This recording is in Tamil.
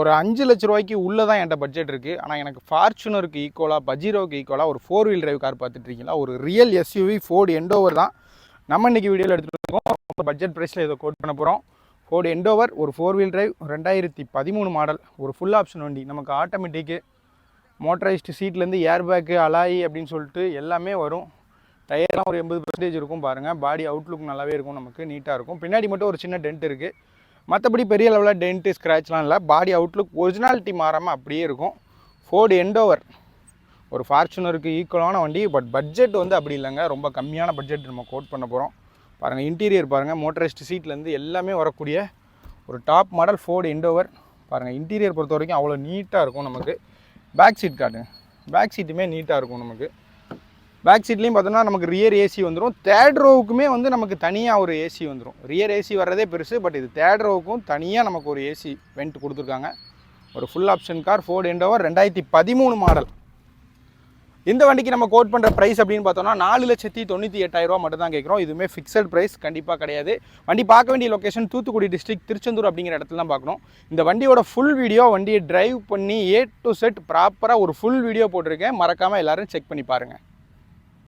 ஒரு அஞ்சு லட்ச ரூபாய்க்கு உள்ளே தான் என்கிட்ட பட்ஜெட் இருக்குது ஆனால் எனக்கு ஃபார்ச்சுனருக்கு ஈக்குவலாக பஜீரோவுக்கு ஈக்குவலாக ஒரு ஃபோர் வீல் டிரைவ் கார் பார்த்துட்டு இருக்கீங்களா ஒரு ரியல் எஸ்யூவி ஃபோர்டு எண்டோவர் தான். நம்ம இன்னைக்கு வீடியோவில் எடுத்துகிட்டு இருக்கோம் பட்ஜெட் ப்ரைஸில் இதை கோட் பண்ண போகிறோம் ஃபோர்டு எண்டோவர் ஒரு ஃபோர் வீல் டிரைவ் ரெண்டாயிரத்தி பதிமூணு மாடல் ஒரு ஃபுல் ஆப்ஷன் வண்டி. நமக்கு ஆட்டோமேட்டிக்கு மோட்டரைஸ்டு சீட்லேருந்து ஏர் பேக்கு அலாயி அப்படின்னு சொல்லிட்டு எல்லாமே வரும். டயர்லாம் ஒரு எண்பது பர்சன்டேஜ் இருக்கும் பாருங்கள் பாடி அவுட்லுக் நல்லாவே இருக்கும் நமக்கு நீட்டாக இருக்கும். பின்னாடி மட்டும் ஒரு சின்ன டென்ட் இருக்குது மற்றபடி பெரிய லெவலில் டென்ட்டு ஸ்க்ராட்ச்லாம் இல்லை. பாடி அவுட்லுக் ஒரிஜினாலிட்டி மாறாமல் அப்படியே இருக்கும். ஃபோர்டு எண்டோவர் ஒரு ஃபார்ச்சுனருக்கு ஈக்குவலான வண்டி பட் பட்ஜெட் வந்து அப்படி இல்லைங்க. ரொம்ப கம்மியான பட்ஜெட் நம்ம கோட் பண்ண போகிறோம் பாருங்கள் இன்டீரியர் பாருங்கள் மோட்டரைஸ்டு சீட்லேருந்து எல்லாமே வரக்கூடிய ஒரு டாப் மாடல் ஃபோர்டு எண்டோவர் பாருங்கள் இன்டீரியர் பொறுத்த வரைக்கும் அவ்வளோ நீட்டாக இருக்கும் நமக்கு. பேக் சீட் காட்டுங்க. பேக் சீட்டுமே நீட்டாக இருக்கும் நமக்கு. பேக் சீட்லேயும் பார்த்தோன்னா நமக்கு ரியர் ஏசி வந்துடும் தேர்ட் ரோவுக்குமே வந்து நமக்கு தனியாக ஒரு ஏசி வந்துடும் ரியர் ஏசி வர்றதே பெருசு பட் இது தேர்ட் ரோவுக்கும் தனியாக நமக்கு ஒரு ஏசி வெண்ட் கொடுத்துருக்காங்க. ஒரு full option car Ford Endeavour ரெண்டாயிரத்தி பதிமூணு மாடல் இந்த வண்டிக்கு நம்ம கோட் பண்ணுற ப்ரைஸ் அப்படின்னு பார்த்தோம்னா நாலு லட்சத்தி தொண்ணூற்றி எட்டாயிரரூவா மட்டும் தான் கேட்குறோம். இதுவுமே ஃபிக்ஸட் ப்ரைஸ் கண்டிப்பாக கிடையாது. வண்டி பார்க்க வேண்டிய லொக்கேஷன் தூத்துக்குடி டிஸ்ட்ரிக்ட் திருச்செந்தூர் அப்படிங்கிற இடத்துல தான் பார்க்கணும். இந்த வண்டியோட ஃபுல் வீடியோ வண்டியை டிரைவ் பண்ணி ஏ டு செட் ப்ராப்பராக ஒரு ஃபுல் வீடியோ போட்டிருக்கேன். மறக்காமல் எல்லோரும் செக் பண்ணி பாருங்கள்